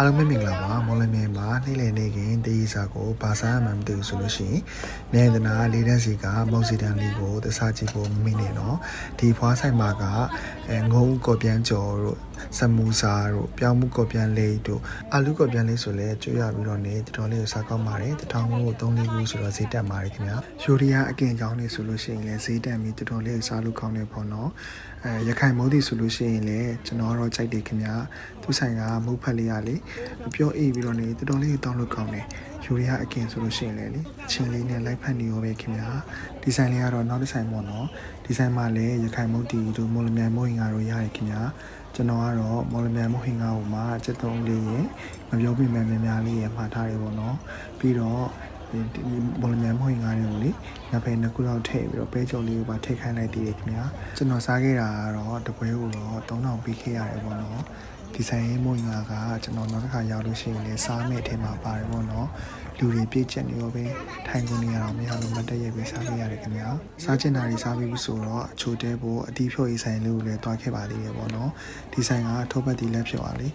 အားလုံးပဲမင်္ဂလာပါမော်လမြိုင်မှာနေ့လည်နေ့ခင်တေးရီစာကိုဘာသာမှမသိဘူးဆိုလို့ရှိရင်မြန်ဒနာလေးတန်းစီကမုတ်စီတန်လေးကိုသစားကြည့်ဖို့မမိနေတော့ဒီဖွားဆိုင်မှာကအဲငုံကော်ပြန်ကျော်တို့စမူစာတို့ပြောင်းမှုကော်ပြန်လေးတို့အာလူကော်ပြန်လေးဆိုလဲကျွရပြီးတော့နေတော်တော်လေးကိုစားကောင်းပါတယ်တထောင်ကို3လေးခုဆိုတော့ဈေးတက်ပါတယ်ခင်ဗျာယူရီးယားအကင်ကြောင်းလေးဆိုလို့ရှိရင်လည်းဈေးတက်ပြီးတော်တော်လေးကိုစားလို့ကောင်းနေပေါ့နော်အဲရခိုင်မိုးတီဆိုလို့ရှိရင်လည်းကျွန်တော်တော့ကြိုက်တယ်ခင်ဗျာသူဆိုင်ကမုတ်ဖက်လေးရလေအပြောအေးပြီးတော့နေတော်တော်လေးတောင်းလို့ကောင်းတယ်ယူရီးယားအကင်ဆိုလို့ရှိရင်လည်းလေအချင်းလေးနဲ့လိုက်ဖက်နေရောပဲခင်ဗျာဒီဆိုင်လေးကတော့နောက်တစ်ဆိုင်ပေါ့နော်ဒီဆိုင်မှာလည်းရခိုင်မုတ်တီတို့မော်လမြိုင်မိုးရင်ကတော့ရတယ်ခင်ဗျာကျွန်တော်ကတော့မော်လမြိုင်မိုးဟင်ကားဟိုမှာစက်သုံးလေးရင်မပြောပြမယ်များများလေးရမှာထားတယ်ပေါ့နော်ပြီးတော့ ဒီမော်လမြိုင်မိုးဟင်ကားတွေကိုလေညဖက်နှစ်ခုလောက်ထည့်ပြီးတော့ပဲကြော်လေးကိုပါထည့်ခိုင်းလိုက်သေးတယ်ခင်ဗျာကျွန်တော်စားခဲ့တာကတော့တပွဲကိုတော့3000ပေးခဲ့ရတယ်ပေါ့နော်ဒီဆိုင်ရေးမိုးဟင်ကားကကျွန်တော်နောက်တစ်ခါရောက်လို့ရှိရင်လည်းစားမယ့်အထင်မှာပါတယ်ပေါ့နော်လူတွေပြည့်ကျက်နေရောပဲထိုင်ကုန်နေရအောင်မရလို့မတက်ရက်ပဲစားခဲ့ရတယ်ခင်ဗျာစားချင်တာတွေစားပြီးဆိုတော့အချိုတဲဖို့အတီးဖြော်ရေးဆိုင်လေးကိုလည်းတွားခဲ့ပါသေးတယ်ပေါ့နော်ဒီဆိုင်ကထောပတ်တီလက်ဖြော်ပါလေ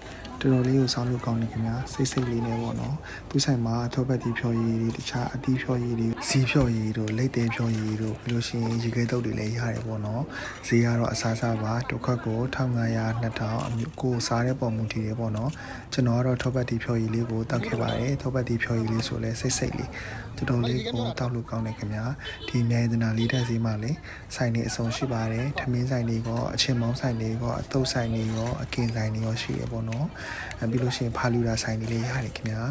တော်တော်လေးကိုစားလို့ကောင်းတယ်ခင်ဗျာစိတ်စိတ်လေးနဲ့ပေါ့နော်သူဆိုင်မှာထောပတ်တီဖြော်ရည်တွေတခြားအတီးဖြော်ရည်တွေစီးဖြော်ရည်တို့လက်သေးဖြော်ရည်တို့ပြီးလို့ရှိရင်ရေခဲတုပ်တွေလည်းရတယ်ပေါ့နော်ဈေးကတော့အစားစားပါတစ်ခွက်ကို1500 2000အမျိုးကိုစားတဲ့ပုံမူတည်တယ်ပေါ့နော်ကျွန်တော်ကတော့ထောပတ်တီဖြော်ရည်လေးကိုတောက်ခဲ့ပါတယ်ထောပတ်တီဖြော်ရည်လေးဆိုလဲစိတ်စိတ်လေးတော်တော်လေးကိုတောက်လို့ကောင်းတယ်ခင်ဗျာဒီမြိုင်ဒနာလေးတက်စီမှာလေဆိုင်နေအစုံရှိပါတယ်ထမင်းဆိုင်တွေကောအချင်းမောင်းဆိုင်တွေကောအတုပ်ဆိုင်တွေကောအကင်ဆိုင်တွေကောရှိရပေါ့နော်အဲပြီးလို့ရှိရင်ဖာလူတာဆိုင်တွေလေးရတယ်ခင်ဗျာ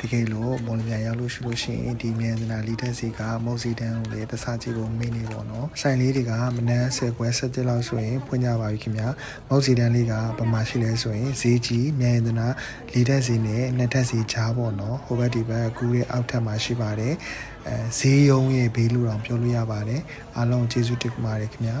တကယ်လို့မော်လမြိုင်ရောက်လို့ရှိလို့ရှိရင်ဒီမြိုင်ဒနာလေးတက်စီကမုတ်စီတန်းကိုလေတစားကြည့်ဖို့မင်းနေပေါ့နော်ဆိုင်လေးတွေကမနန်း10ခွဲ17လောက်ဆိုရင်ဖွင့်ကြပါပြီခင်ဗျာမုတ်စီတန်းလေးကပမာရှိလဲဆိုရင်ဈေးကြီးမြိုင်ဒနာလေးတက်စီနဲ့နှစ်တက်စီချားပေါ့နော်ဟိုဘက်ဒီဘက်ကူရဲ့အောက်ထပ်မှာရှိပါတယ်အဲဈေးရုံးရဲ့ဘေးလူတော်ပြောလို့ရပါတယ်အားလုံးကျေးဇူးတင်ပါတယ်ခင်ဗျာ